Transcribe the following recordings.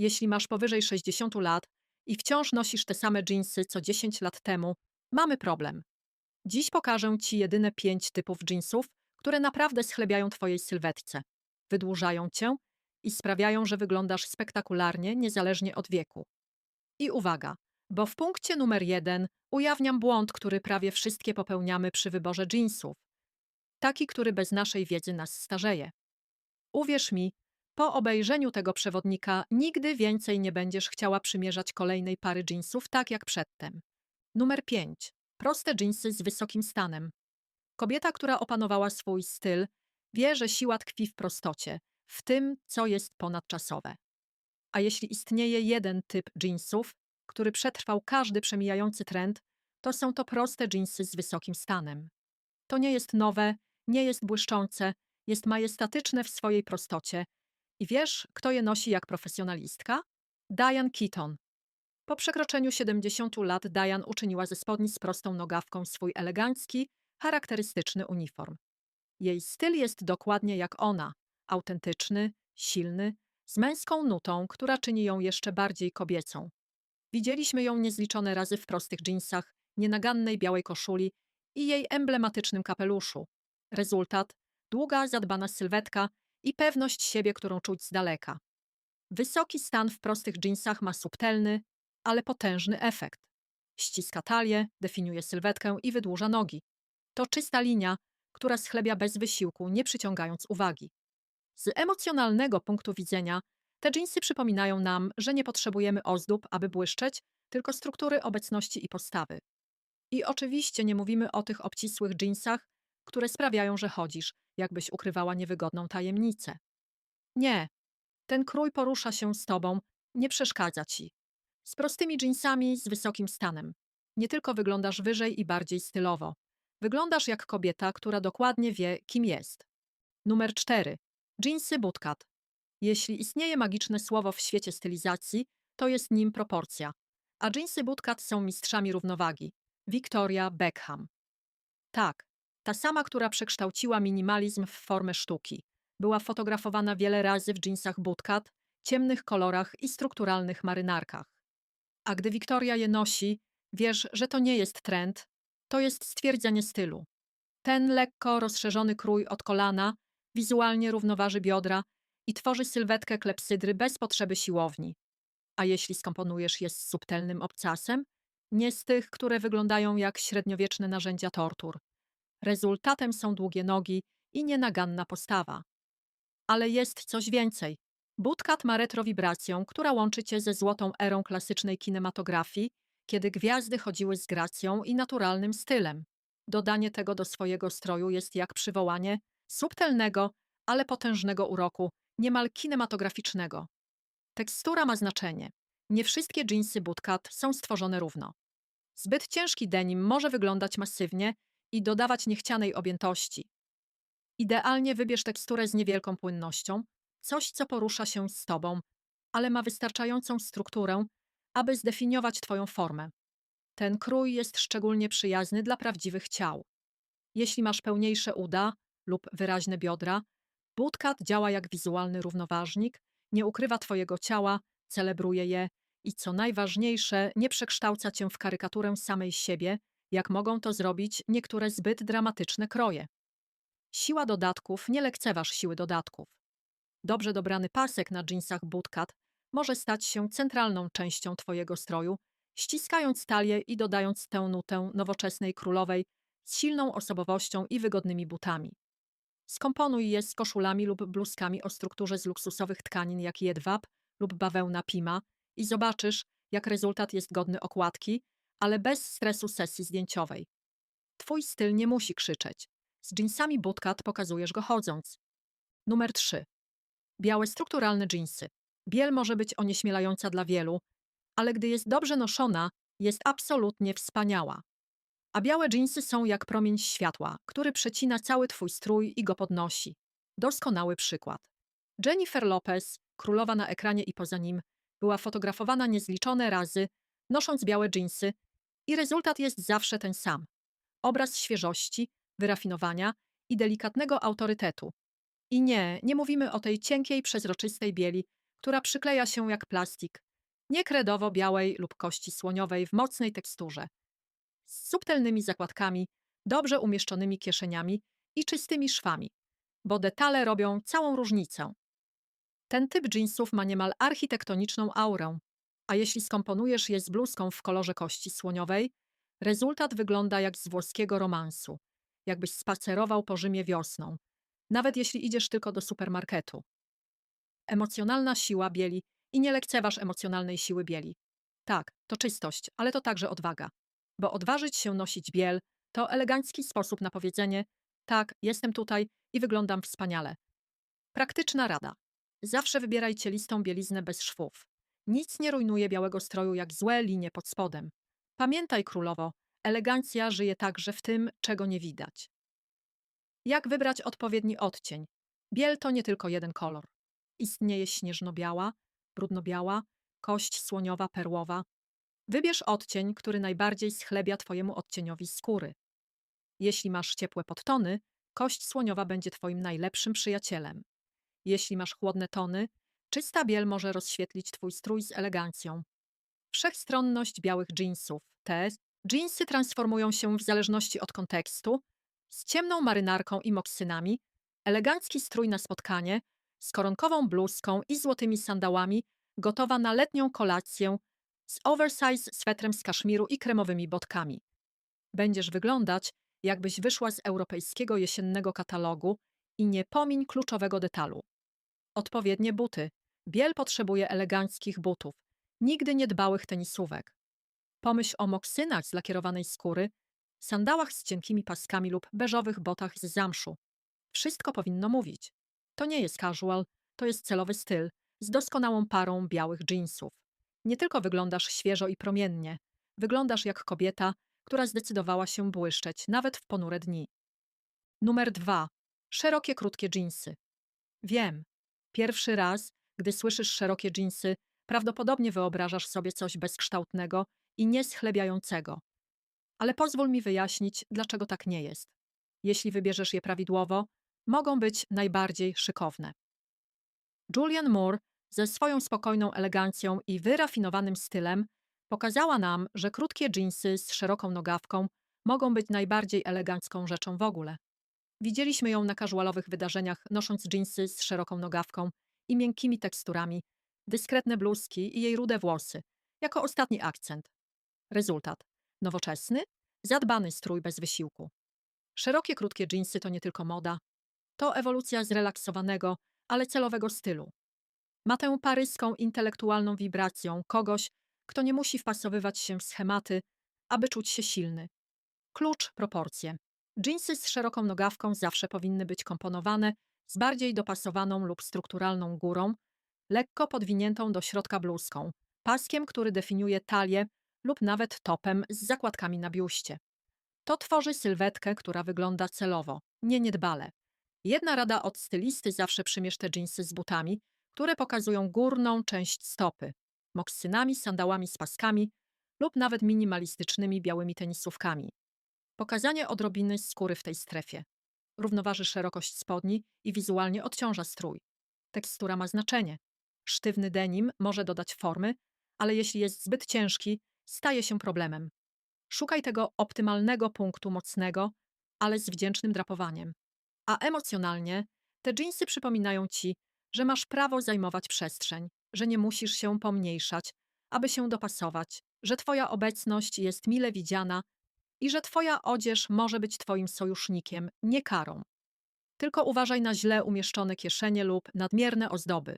Jeśli masz powyżej 60 lat i wciąż nosisz te same dżinsy co 10 lat temu, mamy problem. Dziś pokażę Ci jedyne pięć typów dżinsów, które naprawdę schlebiają Twojej sylwetce, wydłużają Cię i sprawiają, że wyglądasz spektakularnie niezależnie od wieku. I uwaga, bo w punkcie numer jeden ujawniam błąd, który prawie wszystkie popełniamy przy wyborze dżinsów. Taki, który bez naszej wiedzy nas starzeje. Uwierz mi, po obejrzeniu tego przewodnika nigdy więcej nie będziesz chciała przymierzać kolejnej pary dżinsów tak jak przedtem. Numer 5. Proste dżinsy z wysokim stanem. Kobieta, która opanowała swój styl, wie, że siła tkwi w prostocie, w tym, co jest ponadczasowe. A jeśli istnieje jeden typ dżinsów, który przetrwał każdy przemijający trend, to są to proste dżinsy z wysokim stanem. To nie jest nowe, nie jest błyszczące, jest majestatyczne w swojej prostocie. I wiesz, kto je nosi jak profesjonalistka? Diane Keaton. Po przekroczeniu 70 lat Diane uczyniła ze spodni z prostą nogawką swój elegancki, charakterystyczny uniform. Jej styl jest dokładnie jak ona, autentyczny, silny, z męską nutą, która czyni ją jeszcze bardziej kobiecą. Widzieliśmy ją niezliczone razy w prostych dżinsach, nienagannej białej koszuli i jej emblematycznym kapeluszu. Rezultat długa, zadbana sylwetka i pewność siebie, którą czuć z daleka. Wysoki stan w prostych dżinsach ma subtelny, ale potężny efekt. Ściska talię, definiuje sylwetkę i wydłuża nogi. To czysta linia, która schlebia bez wysiłku, nie przyciągając uwagi. Z emocjonalnego punktu widzenia te dżinsy przypominają nam, że nie potrzebujemy ozdób, aby błyszczeć, tylko struktury obecności i postawy. I oczywiście nie mówimy o tych obcisłych dżinsach, które sprawiają, że chodzisz, jakbyś ukrywała niewygodną tajemnicę. Nie, ten krój porusza się z tobą, nie przeszkadza ci. Z prostymi dżinsami, z wysokim stanem. Nie tylko wyglądasz wyżej i bardziej stylowo. Wyglądasz jak kobieta, która dokładnie wie, kim jest. Numer 4. Dżinsy bootcut. Jeśli istnieje magiczne słowo w świecie stylizacji, to jest nim proporcja. A dżinsy bootcut są mistrzami równowagi. Victoria Beckham. Tak, ta sama, która przekształciła minimalizm w formę sztuki. Była fotografowana wiele razy w dżinsach bootcut, ciemnych kolorach i strukturalnych marynarkach. A gdy Wiktoria je nosi, wiesz, że to nie jest trend, to jest stwierdzenie stylu. Ten lekko rozszerzony krój od kolana wizualnie równoważy biodra i tworzy sylwetkę klepsydry bez potrzeby siłowni. A jeśli skomponujesz je z subtelnym obcasem, nie z tych, które wyglądają jak średniowieczne narzędzia tortur. Rezultatem są długie nogi i nienaganna postawa. Ale jest coś więcej. Bootcut ma retrowibrację, która łączy cię ze złotą erą klasycznej kinematografii, kiedy gwiazdy chodziły z gracją i naturalnym stylem. Dodanie tego do swojego stroju jest jak przywołanie subtelnego, ale potężnego uroku, niemal kinematograficznego. Tekstura ma znaczenie. Nie wszystkie dżinsy bootcut są stworzone równo. Zbyt ciężki denim może wyglądać masywnie i dodawać niechcianej objętości. Idealnie wybierz teksturę z niewielką płynnością, coś, co porusza się z tobą, ale ma wystarczającą strukturę, aby zdefiniować twoją formę. Ten krój jest szczególnie przyjazny dla prawdziwych ciał. Jeśli masz pełniejsze uda lub wyraźne biodra, bootcut działa jak wizualny równoważnik, nie ukrywa twojego ciała, celebruje je i co najważniejsze, nie przekształca cię w karykaturę samej siebie, jak mogą to zrobić niektóre zbyt dramatyczne kroje. Siła dodatków nie lekceważ siły dodatków. Dobrze dobrany pasek na dżinsach bootcut może stać się centralną częścią Twojego stroju, ściskając talię i dodając tę nutę nowoczesnej królowej z silną osobowością i wygodnymi butami. Skomponuj je z koszulami lub bluzkami o strukturze z luksusowych tkanin jak jedwab lub bawełna pima i zobaczysz, jak rezultat jest godny okładki, ale bez stresu sesji zdjęciowej. Twój styl nie musi krzyczeć. Z jeansami bootcut pokazujesz go chodząc. Numer 3. Białe strukturalne jeansy. Biel może być onieśmielająca dla wielu, ale gdy jest dobrze noszona, jest absolutnie wspaniała. A białe dżinsy są jak promień światła, który przecina cały twój strój i go podnosi. Doskonały przykład. Jennifer Lopez, królowa na ekranie i poza nim, była fotografowana niezliczone razy, nosząc białe dżinsy, i rezultat jest zawsze ten sam. Obraz świeżości, wyrafinowania i delikatnego autorytetu. I nie, nie mówimy o tej cienkiej, przezroczystej bieli, która przykleja się jak plastik, nie kredowo-białej lub kości słoniowej w mocnej teksturze, z subtelnymi zakładkami, dobrze umieszczonymi kieszeniami i czystymi szwami, bo detale robią całą różnicę. Ten typ jeansów ma niemal architektoniczną aurę, a jeśli skomponujesz je z bluzką w kolorze kości słoniowej, rezultat wygląda jak z włoskiego romansu, jakbyś spacerował po Rzymie wiosną, nawet jeśli idziesz tylko do supermarketu. Emocjonalna siła bieli i nie lekceważ emocjonalnej siły bieli. Tak, to czystość, ale to także odwaga. Bo odważyć się nosić biel to elegancki sposób na powiedzenie: tak, jestem tutaj i wyglądam wspaniale. Praktyczna rada. Zawsze wybierajcie listą bieliznę bez szwów. Nic nie rujnuje białego stroju jak złe linie pod spodem. Pamiętaj, królowo, elegancja żyje także w tym, czego nie widać. Jak wybrać odpowiedni odcień? Biel to nie tylko jeden kolor. Istnieje śnieżno-biała, brudno-biała, kość słoniowa, perłowa. Wybierz odcień, który najbardziej schlebia Twojemu odcieniowi skóry. Jeśli masz ciepłe podtony, kość słoniowa będzie Twoim najlepszym przyjacielem. Jeśli masz chłodne tony, czysta biel może rozświetlić Twój strój z elegancją. Wszechstronność białych jeansów. Te jeansy transformują się w zależności od kontekstu, z ciemną marynarką i moksynami, elegancki strój na spotkanie, z koronkową bluzką i złotymi sandałami, gotowa na letnią kolację, z oversize swetrem z kaszmiru i kremowymi botkami. Będziesz wyglądać, jakbyś wyszła z europejskiego jesiennego katalogu i nie pomiń kluczowego detalu. Odpowiednie buty. Biel potrzebuje eleganckich butów, nigdy niedbałych tenisówek. Pomyśl o moksynach z lakierowanej skóry, sandałach z cienkimi paskami lub beżowych botach z zamszu. Wszystko powinno mówić. To nie jest casual, to jest celowy styl, z doskonałą parą białych jeansów. Nie tylko wyglądasz świeżo i promiennie, wyglądasz jak kobieta, która zdecydowała się błyszczeć, nawet w ponure dni. Numer dwa. Szerokie, krótkie dżinsy. Wiem. Pierwszy raz, gdy słyszysz szerokie dżinsy, prawdopodobnie wyobrażasz sobie coś bezkształtnego i nieschlebiającego. Ale pozwól mi wyjaśnić, dlaczego tak nie jest. Jeśli wybierzesz je prawidłowo, mogą być najbardziej szykowne. Julian Moore ze swoją spokojną elegancją i wyrafinowanym stylem pokazała nam, że krótkie dżinsy z szeroką nogawką mogą być najbardziej elegancką rzeczą w ogóle. Widzieliśmy ją na casualowych wydarzeniach, nosząc dżinsy z szeroką nogawką i miękkimi teksturami, dyskretne bluzki i jej rude włosy, jako ostatni akcent. Rezultat: nowoczesny, zadbany strój bez wysiłku. Szerokie, krótkie dżinsy to nie tylko moda, to ewolucja zrelaksowanego, ale celowego stylu. Ma tę paryską intelektualną wibracją kogoś, kto nie musi wpasowywać się w schematy, aby czuć się silny. Klucz proporcje. Dżinsy z szeroką nogawką zawsze powinny być komponowane z bardziej dopasowaną lub strukturalną górą, lekko podwiniętą do środka bluzką, paskiem, który definiuje talię lub nawet topem z zakładkami na biuście. To tworzy sylwetkę, która wygląda celowo, nie niedbale. Jedna rada od stylisty zawsze przymierz te dżinsy z butami, które pokazują górną część stopy, moksynami, sandałami z paskami lub nawet minimalistycznymi białymi tenisówkami. Pokazanie odrobiny skóry w tej strefie. Równoważy szerokość spodni i wizualnie odciąża strój. Tekstura ma znaczenie. Sztywny denim może dodać formy, ale jeśli jest zbyt ciężki, staje się problemem. Szukaj tego optymalnego punktu mocnego, ale z wdzięcznym drapowaniem. A emocjonalnie te dżinsy przypominają ci, że masz prawo zajmować przestrzeń, że nie musisz się pomniejszać, aby się dopasować, że twoja obecność jest mile widziana i że twoja odzież może być twoim sojusznikiem, nie karą. Tylko uważaj na źle umieszczone kieszenie lub nadmierne ozdoby.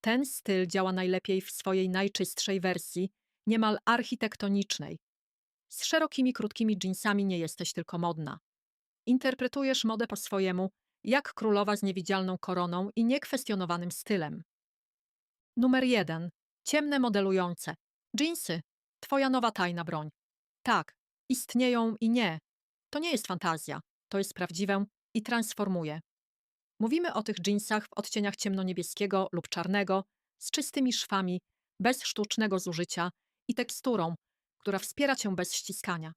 Ten styl działa najlepiej w swojej najczystszej wersji, niemal architektonicznej. Z szerokimi, krótkimi dżinsami nie jesteś tylko modna. Interpretujesz modę po swojemu, jak królowa z niewidzialną koroną i niekwestionowanym stylem. Numer jeden. Ciemne modelujące. Dżinsy. Twoja nowa tajna broń. Tak, istnieją i nie. To nie jest fantazja. To jest prawdziwe i transformuje. Mówimy o tych dżinsach w odcieniach ciemnoniebieskiego lub czarnego, z czystymi szwami, bez sztucznego zużycia i teksturą, która wspiera cię bez ściskania.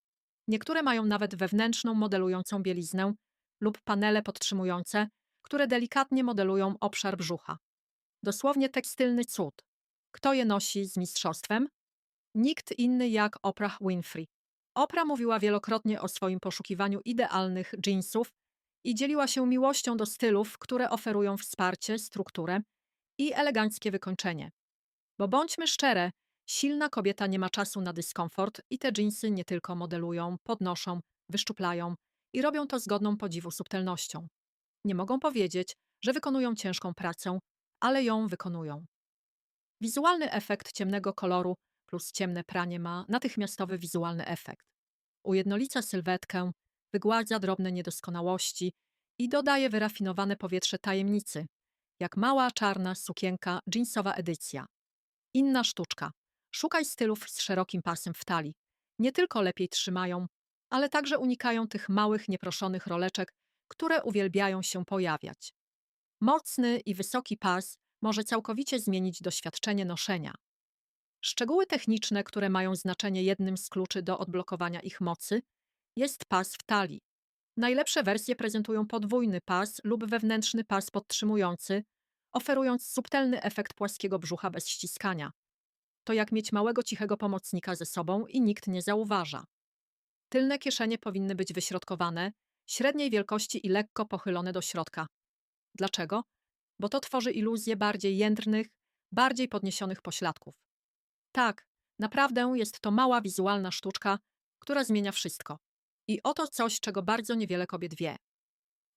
Niektóre mają nawet wewnętrzną modelującą bieliznę lub panele podtrzymujące, które delikatnie modelują obszar brzucha. Dosłownie tekstylny cud. Kto je nosi z mistrzostwem? Nikt inny jak Oprah Winfrey. Oprah mówiła wielokrotnie o swoim poszukiwaniu idealnych jeansów i dzieliła się miłością do stylów, które oferują wsparcie, strukturę i eleganckie wykończenie. Bo bądźmy szczere, silna kobieta nie ma czasu na dyskomfort i te jeansy nie tylko modelują, podnoszą, wyszczuplają i robią to z godną podziwu subtelnością. Nie mogą powiedzieć, że wykonują ciężką pracę, ale ją wykonują. Wizualny efekt ciemnego koloru plus ciemne pranie ma natychmiastowy wizualny efekt. Ujednolica sylwetkę, wygładza drobne niedoskonałości i dodaje wyrafinowane powietrze tajemnicy, jak mała czarna sukienka jeansowa edycja. Inna sztuczka. Szukaj stylów z szerokim pasem w talii. Nie tylko lepiej trzymają, ale także unikają tych małych, nieproszonych roleczek, które uwielbiają się pojawiać. Mocny i wysoki pas może całkowicie zmienić doświadczenie noszenia. Szczegóły techniczne, które mają znaczenie jednym z kluczy do odblokowania ich mocy, jest pas w talii. Najlepsze wersje prezentują podwójny pas lub wewnętrzny pas podtrzymujący, oferując subtelny efekt płaskiego brzucha bez ściskania. To jak mieć małego cichego pomocnika ze sobą i nikt nie zauważa. Tylne kieszenie powinny być wyśrodkowane, średniej wielkości i lekko pochylone do środka. Dlaczego? Bo to tworzy iluzję bardziej jędrnych, bardziej podniesionych pośladków. Tak, naprawdę jest to mała wizualna sztuczka, która zmienia wszystko. I oto coś, czego bardzo niewiele kobiet wie.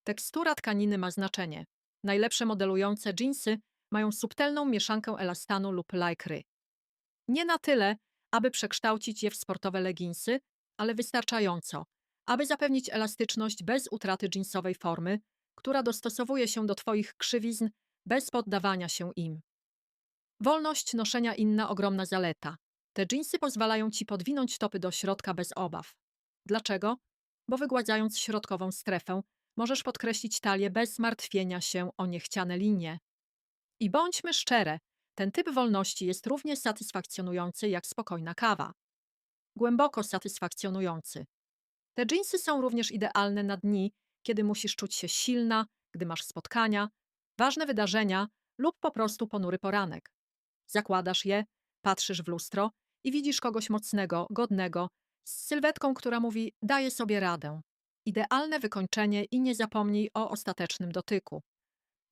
Tekstura tkaniny ma znaczenie. Najlepsze modelujące dżinsy mają subtelną mieszankę elastanu lub lajkry. Nie na tyle, aby przekształcić je w sportowe leginsy, ale wystarczająco, aby zapewnić elastyczność bez utraty dżinsowej formy, która dostosowuje się do Twoich krzywizn bez poddawania się im. Wolność noszenia inna ogromna zaleta. Te dżinsy pozwalają Ci podwinąć stopy do środka bez obaw. Dlaczego? Bo wygładzając środkową strefę, możesz podkreślić talię bez martwienia się o niechciane linie. I bądźmy szczere, ten typ wolności jest równie satysfakcjonujący jak spokojna kawa. Głęboko satysfakcjonujący. Te dżinsy są również idealne na dni, kiedy musisz czuć się silna, gdy masz spotkania, ważne wydarzenia lub po prostu ponury poranek. Zakładasz je, patrzysz w lustro i widzisz kogoś mocnego, godnego, z sylwetką, która mówi: Daję sobie radę. Idealne wykończenie i nie zapomnij o ostatecznym dotyku.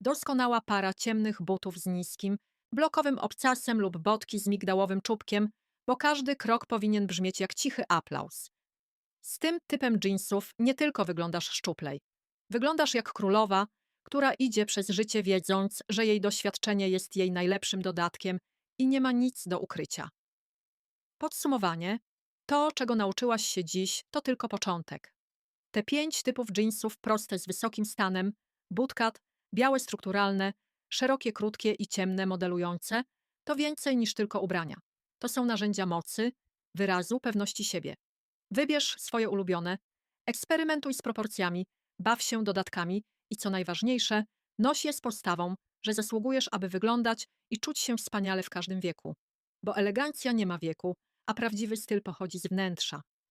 Doskonała para ciemnych butów z niskim, blokowym obcasem lub botki z migdałowym czubkiem, bo każdy krok powinien brzmieć jak cichy aplauz. Z tym typem jeansów nie tylko wyglądasz szczuplej. Wyglądasz jak królowa, która idzie przez życie wiedząc, że jej doświadczenie jest jej najlepszym dodatkiem i nie ma nic do ukrycia. Podsumowanie. To, czego nauczyłaś się dziś, to tylko początek. Te pięć typów jeansów proste z wysokim stanem, bootcut, białe strukturalne, szerokie, krótkie i ciemne modelujące, to więcej niż tylko ubrania. To są narzędzia mocy, wyrazu, pewności siebie. Wybierz swoje ulubione, eksperymentuj z proporcjami, baw się dodatkami i co najważniejsze, noś je z postawą, że zasługujesz, aby wyglądać i czuć się wspaniale w każdym wieku. Bo elegancja nie ma wieku, a prawdziwy styl pochodzi z wnętrza.